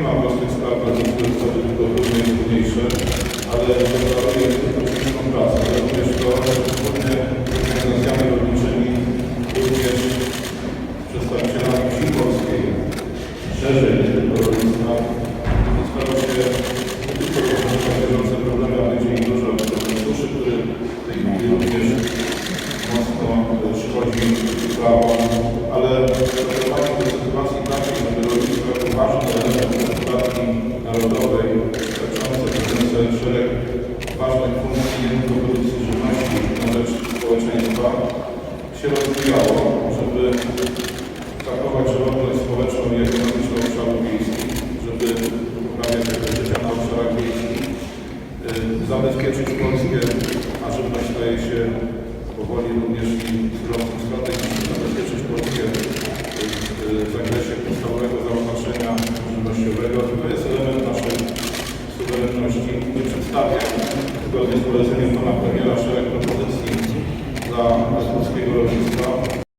nie ma prostych spraw, to jest sobie tylko i trudniejsze, ale deklaruje tylko ciężką pracę, również to, że wspólnie z organizacjami rolniczymi, również przedstawicielami wsi polskiej, szerzej nie tylko rolnictwa, stara się nie tylko rozwiązać bieżące problemy, ale będzie narodowej, świadczący pełniące szereg ważnych funkcji tylko produkcji żywności na rzecz społeczeństwa się rozwijało, żeby zachować żywotność społeczną i ekonomiczną obszarów wiejskich, żeby poprawiać jakość życia na obszarach wiejskich, y, zabezpieczyć Polskę, a żywność staje się powoli również i surowcem strategicznym, suwerenności. Nie przedstawię zgodnie z poleceniem pana premiera szereg propozycji dla polskiego rolnictwa.